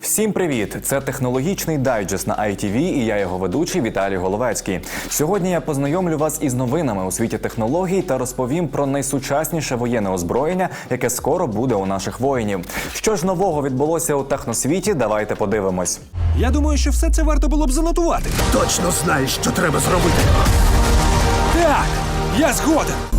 Всім привіт! Це технологічний дайджест на ITV і я його ведучий Віталій Головецький. Сьогодні я познайомлю вас із новинами у світі технологій та розповім про найсучасніше воєнне озброєння, яке скоро буде у наших воїнів. Що ж нового відбулося у техносвіті? Давайте подивимось. Я думаю, що все це варто було б занотувати. Точно знаєш, що треба зробити. Так, я згоден.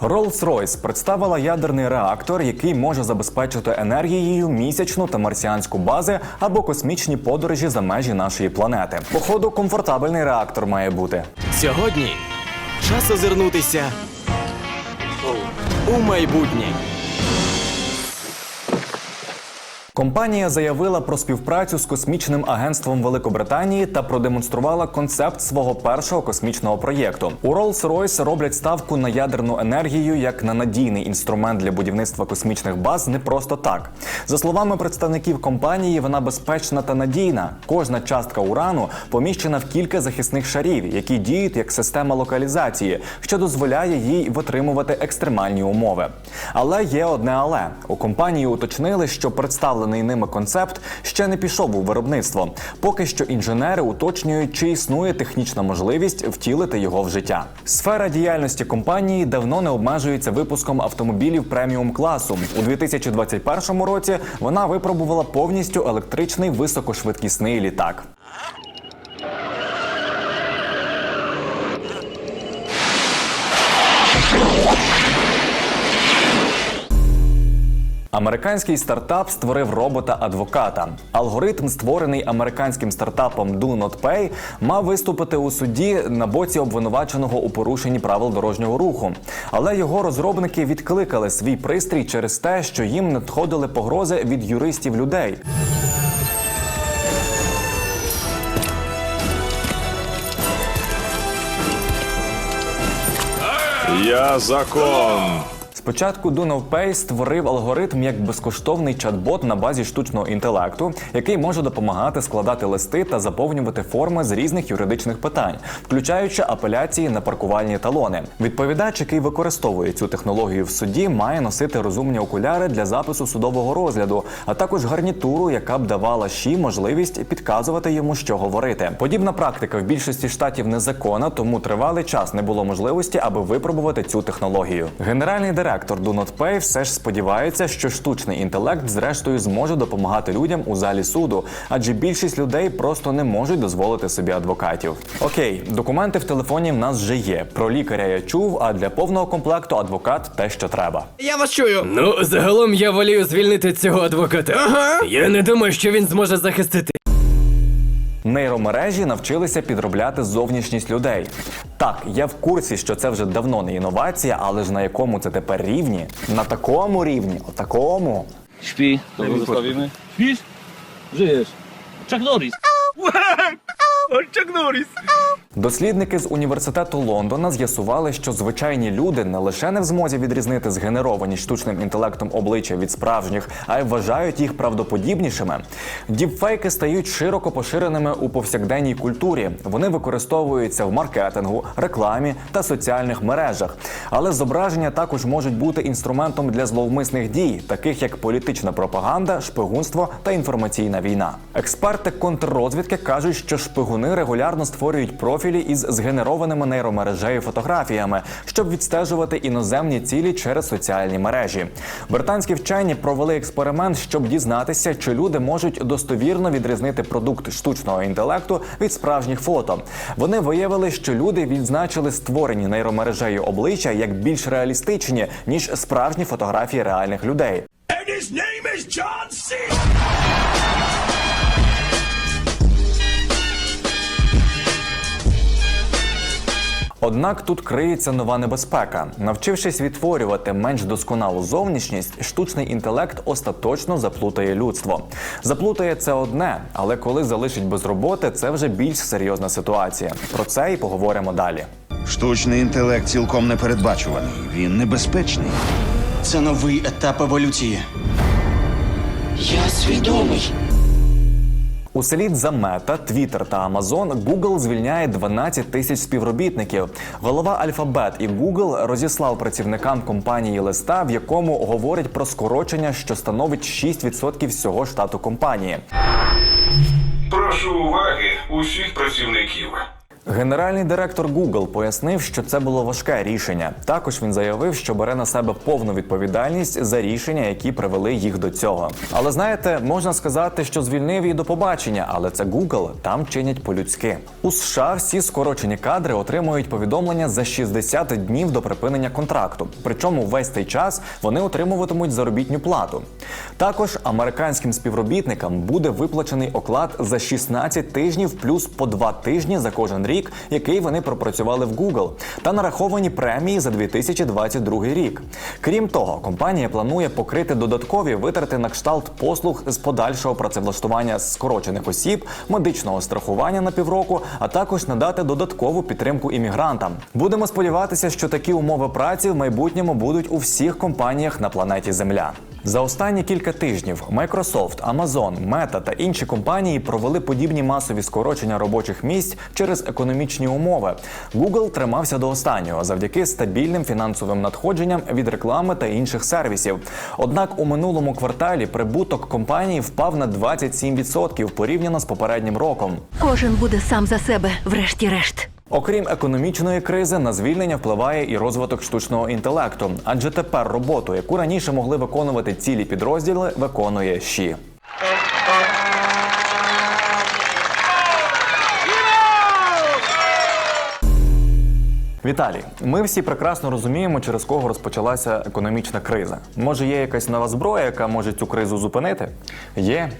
Rolls-Royce представила ядерний реактор, який може забезпечити енергією місячну та марсіанську бази або космічні подорожі за межі нашої планети. Походу, комфортабельний реактор має бути. Сьогодні час озирнутися у майбутнє. Компанія заявила про співпрацю з космічним агентством Великобританії та продемонструвала концепт свого першого космічного проєкту. У Rolls-Royce роблять ставку на ядерну енергію як на надійний інструмент для будівництва космічних баз не просто так. За словами представників компанії, вона безпечна та надійна. Кожна частка урану поміщена в кілька захисних шарів, які діють як система локалізації, що дозволяє їй витримувати екстремальні умови. Але є одне але у компанії уточнили, що представлений ними концепт ще не пішов у виробництво. Поки що інженери уточнюють, чи існує технічна можливість втілити його в життя. Сфера діяльності компанії давно не обмежується випуском автомобілів преміум класу. У 2021 році вона випробувала повністю електричний високошвидкісний літак. Американський стартап створив робота-адвоката. Алгоритм, створений американським стартапом Do Not Pay, мав виступити у суді на боці обвинуваченого у порушенні правил дорожнього руху. Але його розробники відкликали свій пристрій через те, що їм надходили погрози від юристів людей. Я закон. Спочатку DoNoPay створив алгоритм як безкоштовний чат-бот на базі штучного інтелекту, який може допомагати складати листи та заповнювати форми з різних юридичних питань, включаючи апеляції на паркувальні талони. Відповідач, який використовує цю технологію в суді, має носити розумні окуляри для запису судового розгляду, а також гарнітуру, яка б давала ЩІ можливість підказувати йому, що говорити. Подібна практика в більшості штатів незаконна, тому тривалий час не було можливості, аби випробувати цю технологію. Генеральний директор Do Not Pay все ж сподівається, що штучний інтелект зрештою зможе допомагати людям у залі суду, адже більшість людей просто не можуть дозволити собі адвокатів. Окей, документи в телефоні в нас вже є. Про лікаря я чув, а для повного комплекту адвокат те, що треба. Я вас чую. Ну, загалом я волію звільнити цього адвоката. Ага. Я не думаю, що він зможе захистити. Нейромережі навчилися підробляти зовнішність людей. Так, я в курсі, що це вже давно не інновація, але ж на якому це тепер рівні? На такому рівні, отакому. Śpi, to go zostawimy. Śpisz? Żyjesz. Chuck Norris. Chuck Norris. Дослідники з університету Лондона з'ясували, що звичайні люди не лише не в змозі відрізнити згенеровані штучним інтелектом обличчя від справжніх, а й вважають їх правдоподібнішими. Діпфейки стають широко поширеними у повсякденній культурі. Вони використовуються в маркетингу, рекламі та соціальних мережах. Але зображення також можуть бути інструментом для зловмисних дій, таких як політична пропаганда, шпигунство та інформаційна війна. Експерти контррозвідки кажуть, що шпигуни регулярно створюють профілі із згенерованими нейромережею фотографіями, щоб відстежувати іноземні цілі через соціальні мережі. Британські вчені провели експеримент, щоб дізнатися, чи люди можуть достовірно відрізнити продукт штучного інтелекту від справжніх фото. Вони виявили, що люди відзначили створені нейромережею обличчя як більш реалістичні ніж справжні фотографії реальних людей. And his name is John C. Однак тут криється нова небезпека. Навчившись відтворювати менш досконалу зовнішність, штучний інтелект остаточно заплутає людство. Заплутає це одне, але коли залишить без роботи, це вже більш серйозна ситуація. Про це і поговоримо далі. Штучний інтелект цілком непередбачуваний. Він небезпечний. Це новий етап еволюції. Я свідомий. Услід за Мета, Twitter та Amazon Google звільняє 12 тисяч співробітників. Голова Alphabet і Google розіслав працівникам компанії листа, в якому говорять про скорочення, що становить 6% всього штату компанії. Прошу уваги усіх працівників. Генеральний директор Google пояснив, що це було важке рішення. Також він заявив, що бере на себе повну відповідальність за рішення, які привели їх до цього. Але знаєте, можна сказати, що звільнив і до побачення, але це Google, там чинять по-людськи. У США всі скорочені кадри отримують повідомлення за 60 днів до припинення контракту. Причому весь цей час вони отримуватимуть заробітню плату. Також американським співробітникам буде виплачений оклад за 16 тижнів плюс по 2 тижні за кожен рік, який вони пропрацювали в Google, та нараховані премії за 2022 рік. Крім того, компанія планує покрити додаткові витрати на кшталт послуг з подальшого працевлаштування скорочених осіб, медичного страхування на півроку, а також надати додаткову підтримку іммігрантам. Будемо сподіватися, що такі умови праці в майбутньому будуть у всіх компаніях на планеті Земля. За останні кілька тижнів Microsoft, Amazon, Meta та інші компанії провели подібні масові скорочення робочих місць через економічні умови. Google тримався до останнього завдяки стабільним фінансовим надходженням від реклами та інших сервісів. Однак у минулому кварталі прибуток компанії впав на 27% порівняно з попереднім роком. Кожен буде сам за себе, врешті-решт. Окрім економічної кризи, на звільнення впливає і розвиток штучного інтелекту, адже тепер роботу, яку раніше могли виконувати цілі підрозділи, виконує ЩІ. Віталій, ми всі прекрасно розуміємо, через кого розпочалася економічна криза. Може, є якась нова зброя, яка може цю кризу зупинити? Є,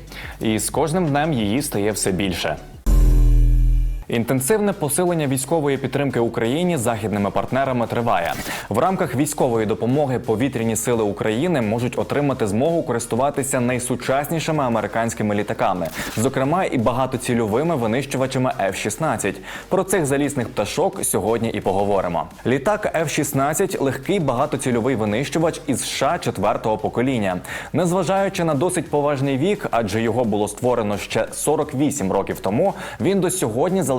і з кожним днем її стає все більше. Інтенсивне посилення військової підтримки Україні західними партнерами триває. В рамках військової допомоги повітряні сили України можуть отримати змогу користуватися найсучаснішими американськими літаками, зокрема і багатоцільовими винищувачами F-16. Про цих залісних пташок сьогодні і поговоримо. Літак F-16 – легкий багатоцільовий винищувач із США четвертого покоління. Незважаючи на досить поважний вік, адже його було створено ще 48 років тому. Він до сьогодні залишається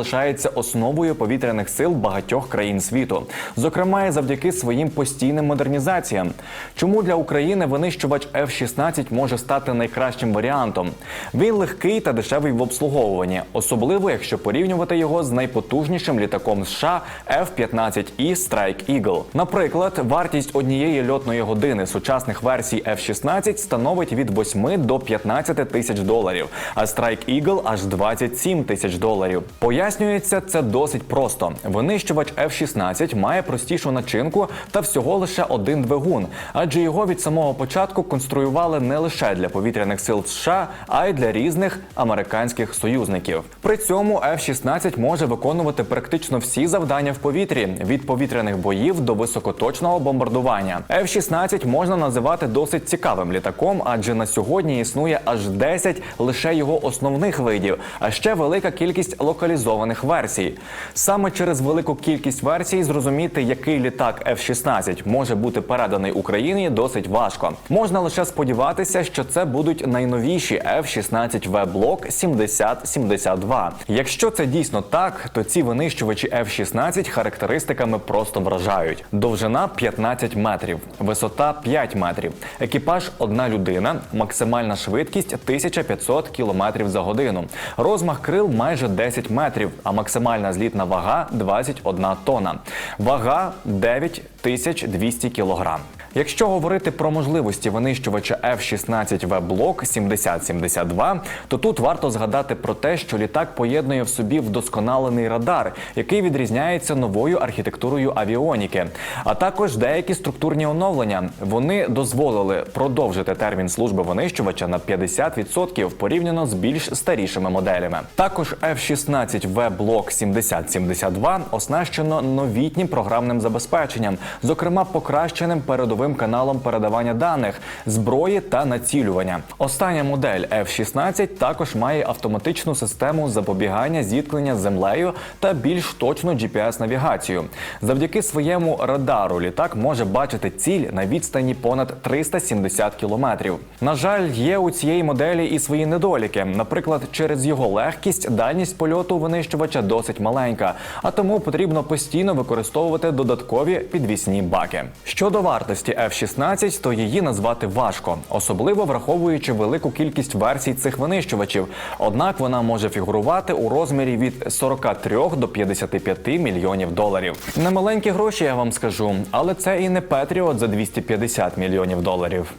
основою повітряних сил багатьох країн світу, зокрема і завдяки своїм постійним модернізаціям. Чому для України винищувач F-16 може стати найкращим варіантом? Він легкий та дешевий в обслуговуванні, особливо якщо порівнювати його з найпотужнішим літаком США F-15E Strike Eagle. Наприклад, вартість однієї льотної години сучасних версій F-16 становить від 8 до 15 тисяч доларів, а Strike Eagle аж 27 тисяч доларів. Пояснюється це досить просто. Винищувач F-16 має простішу начинку та всього лише один двигун, адже його від самого початку конструювали не лише для повітряних сил США, а й для різних американських союзників. При цьому F-16 може виконувати практично всі завдання в повітрі від повітряних боїв до високоточного бомбардування. F-16 можна називати досить цікавим літаком, адже на сьогодні існує аж 10 лише його основних видів, а ще велика кількість локалізованих версій. Саме через велику кількість версій зрозуміти, який літак F-16 може бути переданий Україні, досить важко. Можна лише сподіватися, що це будуть найновіші F-16 V блок 7072. Якщо це дійсно так, то ці винищувачі F-16 характеристиками просто вражають: довжина 15 метрів, висота 5 метрів, екіпаж одна людина, максимальна швидкість 1500 км за годину, розмах крил майже 10 метрів, а максимальна злітна вага 21 тонна. Вага 9200 кілограм. Якщо говорити про можливості винищувача F-16 V блок 7072, то тут варто згадати про те, що літак поєднує в собі вдосконалений радар, який відрізняється новою архітектурою авіоніки, а також деякі структурні оновлення. Вони дозволили продовжити термін служби винищувача на 50% порівняно з більш старішими моделями. Також F-16 V блок 7072 оснащено новітнім програмним забезпеченням, зокрема покращеним передовим новим каналом передавання даних, зброї та націлювання. Остання модель F-16 також має автоматичну систему запобігання зіткнення з землею та більш точну GPS-навігацію. Завдяки своєму радару літак може бачити ціль на відстані понад 370 кілометрів. На жаль, є у цієї моделі і свої недоліки. Наприклад, через його легкість дальність польоту винищувача досить маленька, а тому потрібно постійно використовувати додаткові підвісні баки. Щодо вартості F-16, то її назвати важко, особливо враховуючи велику кількість версій цих винищувачів. Однак вона може фігурувати у розмірі від 43 до 55 мільйонів доларів. Немаленькі гроші, я вам скажу, але це і не Петріот за 250 мільйонів доларів.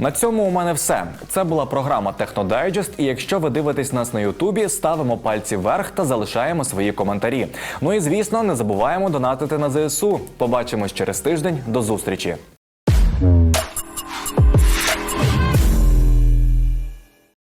На цьому у мене все. Це була програма Технодайджест. І якщо ви дивитесь нас на Ютубі, ставимо пальці вверх та залишаємо свої коментарі. Ну і звісно, не забуваємо донатити на ЗСУ. Побачимось через тиждень. До зустрічі.